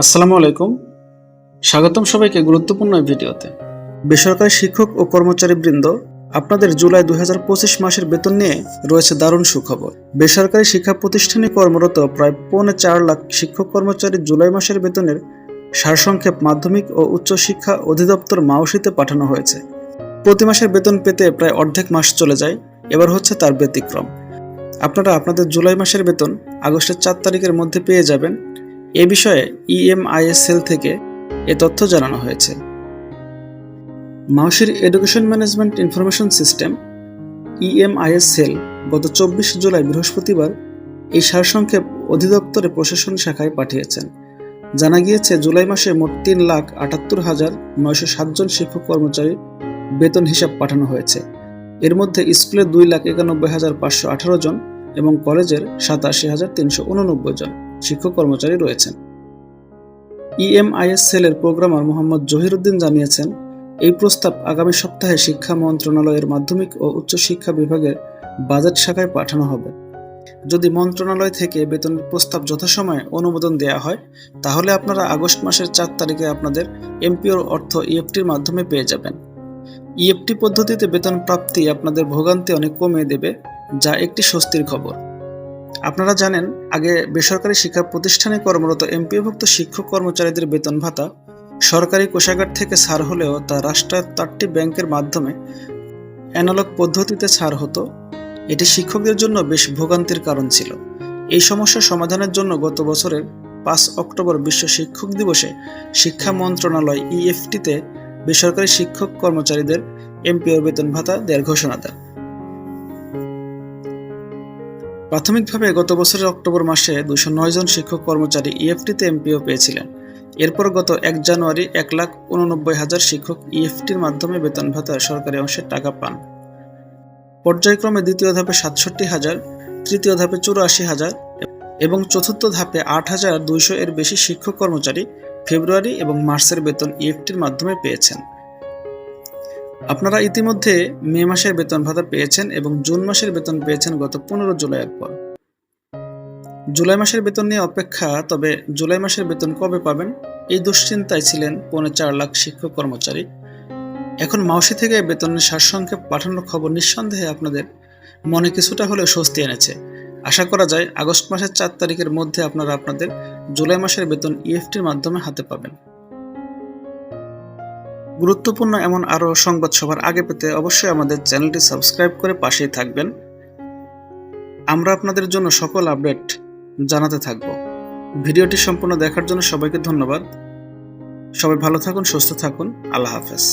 আসসালামু আলাইকুম। স্বাগতম সবাইকে গুরুত্বপূর্ণ ভিডিওতে। বেসরকারি শিক্ষক ও কর্মচারী বৃন্দ আপনাদের জুলাই দু হাজার পঁচিশ মাসের বেতন নিয়ে রয়েছে দারুণ সুখবর। বেসরকারি শিক্ষা প্রতিষ্ঠানে কর্মরত প্রায় পৌনে চার লাখ শিক্ষক কর্মচারী জুলাই মাসের বেতনের সারসংক্ষেপ মাধ্যমিক ও উচ্চশিক্ষা অধিদপ্তর মাউসিতে পাঠানো হয়েছে। প্রতি মাসের বেতন পেতে প্রায় অর্ধেক মাস চলে যায়, এবার হচ্ছে তার ব্যতিক্রম। আপনারা আপনাদের জুলাই মাসের বেতন আগস্টের চার তারিখের মধ্যে পেয়ে যাবেন। এ বিষয়ে E ইএমআইএস সেল থেকে এ তথ্য জানানো হয়েছে। মাউসির education management information system EMIS cell গত চব্বিশ জুলাই বৃহস্পতিবার এই সারসংক্ষেপ অধিদপ্তরে প্রশাসন শাখায় পাঠিয়েছেন। জানা গিয়েছে, জুলাই মাসে মোট তিন লাখ আটাত্তর হাজার নয়শো সাতজন শিক্ষক কর্মচারী বেতন হিসাব পাঠানো হয়েছে। এর মধ্যে স্কুলের দুই লাখ একানব্বই হাজার পাঁচশো আঠারো জন এবং কলেজের সাতাশি হাজার তিনশো উননব্বই জন। শিক্ষক কর্মচারী রয়েছেন। ইএমআইএস সেলের প্রোগ্রামার মোহাম্মদ জহিরুদ্দিন জানিয়েছেন, এই প্রস্তাব আগামী সপ্তাহে শিক্ষা মন্ত্রণালয়ের মাধ্যমিক ও উচ্চশিক্ষা বিভাগের বাজেট শাখায় পাঠানো হবে। যদি মন্ত্রণালয় থেকে বেতনের প্রস্তাব যথাসময়ে অনুমোদন দেওয়া হয়, তাহলে আপনারা আগস্ট মাসের চার তারিখে আপনাদের এমপিওর অর্থ ইএফটির মাধ্যমে পেয়ে যাবেন। ইএফটি পদ্ধতিতে বেতন প্রাপ্তি আপনাদের ভোগান্তি অনেক কমিয়ে দেবে, যা একটি স্বস্তির খবর। আপনারা জানেন, আগে বেসরকারি শিক্ষা প্রতিষ্ঠানে কর্মরত এমপিওভুক্ত শিক্ষক কর্মচারীদের বেতন ভাতা সরকারি কোষাগার থেকে ছাড় হলেও তা রাষ্ট্রায়ত্ত চারটি ব্যাংকের মাধ্যমে অ্যানালগ পদ্ধতিতে ছাড় হতো। এটি শিক্ষকদের জন্য বেশ ভোগান্তির কারণ ছিল। এই সমস্যা সমাধানের জন্য গত বছরের পাঁচ অক্টোবর বিশ্ব শিক্ষক দিবসে শিক্ষা মন্ত্রণালয় ইএফটিতে বেসরকারি শিক্ষক কর্মচারীদের এমপিও বেতন ভাতা দেওয়ার ঘোষণা দেয়। প্রাথমিকভাবে গত বছরের অক্টোবর মাসে দুশো জন শিক্ষক কর্মচারী ইএফটিতে এমপিও পেয়েছিলেন। এরপর গত এক জানুয়ারি এক লাখ উননব্বই হাজার শিক্ষক ইএফটির মাধ্যমে বেতন ভাতা সরকারি অংশের টাকা পান। পর্যায়ক্রমে দ্বিতীয় ধাপে সাতষট্টি হাজার, তৃতীয় ধাপে চুরাশি হাজার এবং চতুর্থ ধাপে আট হাজার দুইশো এর বেশি শিক্ষক কর্মচারী ফেব্রুয়ারি এবং মার্চের বেতন ইএফটির মাধ্যমে পেয়েছেন। আপনারা ইতিমধ্যে মে মাসের বেতন ভাতা পেয়েছেন এবং জুন মাসের বেতন পেয়েছেন গত পনেরো জুলাইয়ের পর জুলাই মাসের বেতন নিয়ে অপেক্ষা, তবে জুলাই মাসের বেতন কবে পাবেন এই দুশ্চিন্তায় ছিলেন পৌনে চার লাখ শিক্ষক কর্মচারী। এখন মাউসি থেকে বেতনের সারসংক্ষেপ পাঠানোর খবর নিঃসন্দেহে আপনাদের মনে কিছুটা হলেও স্বস্তি এনেছে। আশা করা যায় আগস্ট মাসের চার তারিখের মধ্যে আপনারা আপনাদের জুলাই মাসের বেতন ইএফটির মাধ্যমে হাতে পাবেন। গুরুত্বপূর্ণ এমন আরও সংবাদ সবার আগে পেতে অবশ্যই আমাদের চ্যানেলটি সাবস্ক্রাইব করে পাশেই থাকবেন। আমরা আপনাদের জন্য সকল আপডেট জানাতে থাকব। ভিডিওটি সম্পূর্ণ দেখার জন্য সবাইকে ধন্যবাদ। সবাই ভালো থাকুন, সুস্থ থাকুন। আল্লাহ হাফেজ।